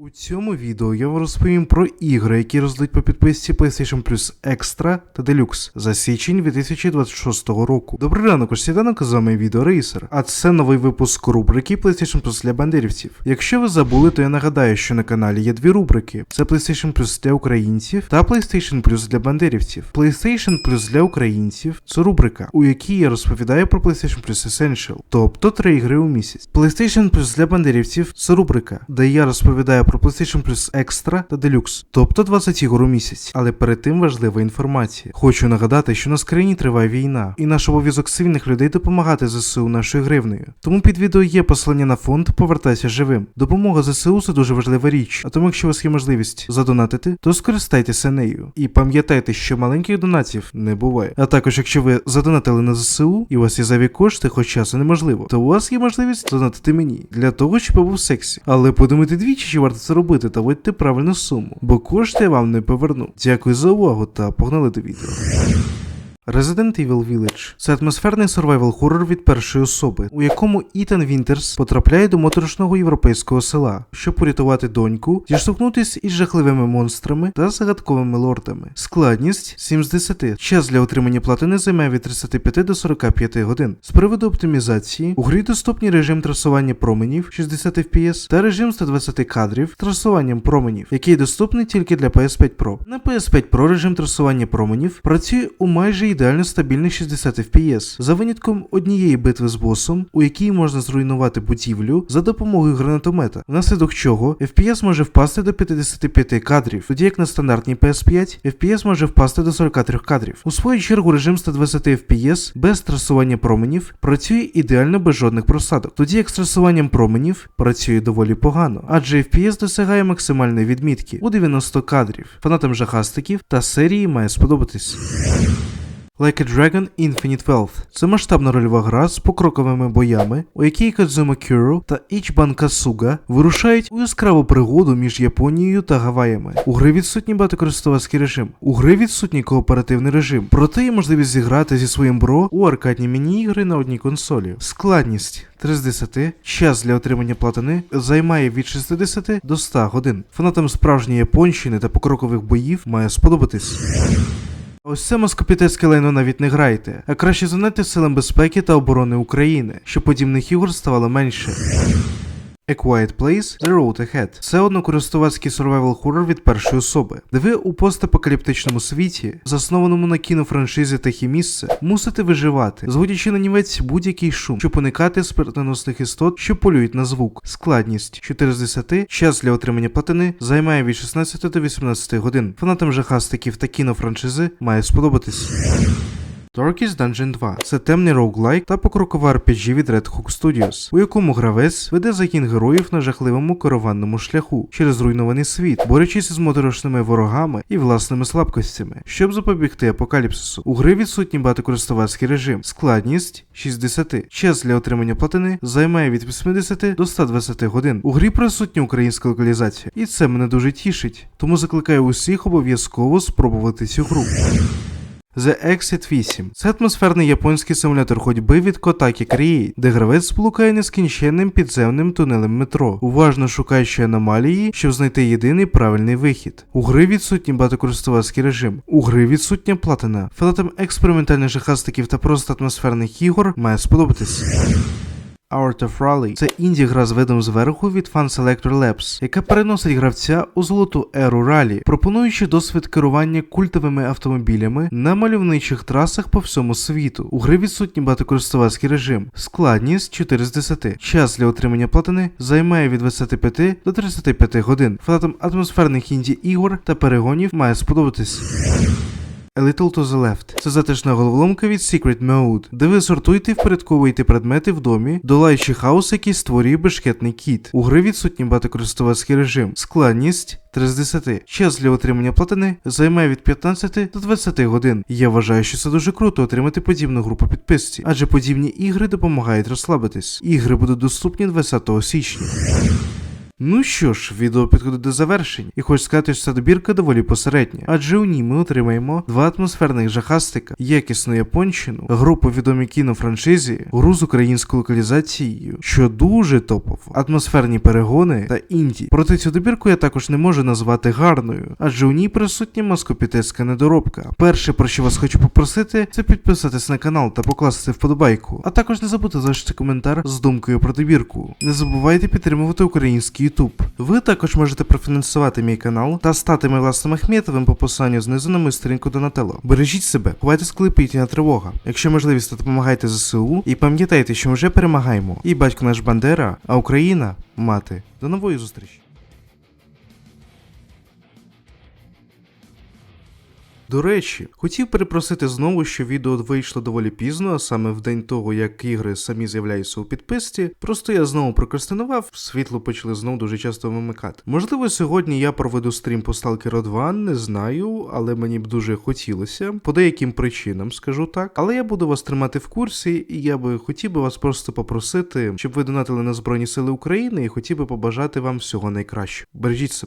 У цьому відео я вам розповім про ігри, які роздають по підписці PlayStation Plus Extra та Deluxe за січень 2026 року. Добрий ранок, ось сніданок, з вами Відеорейсер, а це новий випуск рубрики PlayStation Plus для бандерівців. Якщо ви забули, то я нагадаю, що на каналі є дві рубрики: це PlayStation Plus для українців та PlayStation Plus для бандерівців. PlayStation Plus для українців це рубрика, у якій я розповідаю про PlayStation Plus Essential, тобто три ігри у місяць. PlayStation Plus для бандерівців це рубрика, де я розповідаю про PlayStation Plus Extra та Deluxe, тобто 20 ігор у місяць. Але перед тим важлива інформація. Хочу нагадати, що на країні триває війна, і наш обов'язок цивільних людей допомагати ЗСУ нашою гривнею. Тому під відео є посилання на фонд Повертайся живим. Допомога ЗСУ це дуже важлива річ. А тому, якщо у вас є можливість задонатити, то скористайтеся нею. І пам'ятайте, що маленьких донатів не буває. А також, якщо ви задонатили на ЗСУ і у вас є зайві кошти, хоча це неможливо, то у вас є можливість донатити мені для того, щоб я був сексі. Але подумайте двічі, чи варто це робити, та вводьте правильну суму, бо кошти я вам не поверну. Дякую за увагу та погнали до відео. Resident Evil Village це атмосферний survival хоррор від першої особи, у якому Ітан Вінтерс потрапляє до моторошного європейського села, щоб порятувати доньку, зіштовхнутись із жахливими монстрами та загадковими лордами. Складність 7 з 10. Час для отримання платини займає від 35 до 45 годин. З приводу оптимізації у грі доступні режим трасування променів 60 FPS та режим 120 кадрів трасуванням променів, який доступний тільки для PS5 Pro. На PS5 Pro режим трасування променів працює у майже ідеально стабільних 60 FPS, за винятком однієї битви з босом, у якій можна зруйнувати будівлю за допомогою гранатомета, внаслідок чого FPS може впасти до 55 кадрів, тоді як на стандартній PS5 FPS може впасти до 43 кадрів. У свою чергу режим 120 FPS без трасування променів працює ідеально без жодних просадок, тоді як з трасуванням променів працює доволі погано, адже FPS досягає максимальної відмітки у 90 кадрів. Фанатам жахастиків та серії має сподобатись. Like a Dragon Infinite Wealth це масштабна рольова гра з покроковими боями, у якій Кадзума Кюро та Ічбан Касуга вирушають у яскраву пригоду між Японією та Гаваями. У гри відсутній багатокористувацький режим, у гри відсутній кооперативний режим, проте є можливість зіграти зі своїм бро у аркадні міні-ігри на одній консолі. Складність 3 з 10, час для отримання платини займає від 60 до 100 годин. Фанатам справжньої японщини та покрокових боїв має сподобатись. Ось це москопітецьке лайно навіть не грайте, а краще занайте силам безпеки та оборони України, щоб подібних ігор ставало менше. A Quiet Place The Road Ahead це однокористувацький survival хоррор від першої особи, де ви у постапокаліптичному світі, заснованому на кінофраншизі «Тихе місце, мусите виживати, зводячи на нівець будь-який шум, щоб уникати смертоносних істот, що полюють на звук. Складність 4 з 10, час для отримання платини займає від 16 до 18 годин. Фанатам жахастиків та кінофраншизи має сподобатись. Darkest Dungeon 2 це темний роуглайк та покрокова RPG від Red Hook Studios, у якому гравець веде загін героїв на жахливому керованому шляху через зруйнований світ, борючись з моторошними ворогами і власними слабкостями, щоб запобігти апокаліпсису. У гри відсутній багатокористувацький режим, складність 60. Час для отримання платини займає від 80 до 120 годин. У грі присутня українська локалізація, і це мене дуже тішить. Тому закликаю усіх обов'язково спробувати цю гру. The Exit 8 це атмосферний японський симулятор ходьби від Kotaki Create, де гравець сплукає нескінченним підземним тунелем метро, уважно шукаючи аномалії, щоб знайти єдиний правильний вихід. У гри відсутній багатокористувацький режим, у гри відсутня платина. Фанатам експериментальних жахастиків та просто атмосферних ігор має сподобатись. Art of Rally – це інді-гра з видом зверху від Fun Selector Labs, яка переносить гравця у золоту еру ралі, пропонуючи досвід керування культовими автомобілями на мальовничих трасах по всьому світу. У гри відсутній багатокористувацький режим, складність 4 з 10. Час для отримання платини займає від 25 до 35 годин. Фанатам атмосферних інді ігор та перегонів має сподобатись. A Little to the Left. Це затишна головоломка від Secret Mode, де ви сортуєте і впорядковуєте предмети в домі, долаючи хаос, який створює бешкетний кіт. У гри відсутній багатокористувацький режим. Складність 3 з 10. Час для отримання платини займає від 15 до 20 годин. Я вважаю, що це дуже круто отримати подібну гру по підписці, адже подібні ігри допомагають розслабитись. Ігри будуть доступні 20 січня. Ну що ж, відео підходить до завершення, і хочу сказати, що ця добірка доволі посередня, адже у ній ми отримаємо два атмосферних жахастика, якісну японщину, групу відомі кінофраншизі, гру з українською локалізацією, що дуже топово, атмосферні перегони та інді. Проте цю добірку я також не можу назвати гарною, адже у ній присутня москопітецька недоробка. Перше, про що вас хочу попросити, це підписатись на канал та покласти вподобайку, а також не забудьте залишити коментар з думкою про добірку. Не забувайте підтримувати український YouTube. Ви також можете профінансувати мій канал та стати Миласом Ахметовим по посиланню знизу на мою сторінку Донателло. Бережіть себе, ховайте склепіть на тривога. Якщо можливість, то допомагайте ЗСУ і пам'ятайте, що ми вже перемагаємо. І батько наш Бандера, а Україна мати. До нової зустрічі. До речі, хотів перепросити знову, що відео вийшло доволі пізно, а саме в день того, як ігри самі з'являються у підписці. Просто я знову прокрастинував, світло почали знову дуже часто вимикати. Можливо, сьогодні я проведу стрім по Stalker 2, не знаю, але мені б дуже хотілося. По деяким причинам скажу так. Але я буду вас тримати в курсі, і я би хотів би вас просто попросити, щоб ви донатили на Збройні Сили України і хотів би побажати вам всього найкращого. Бережіть себе.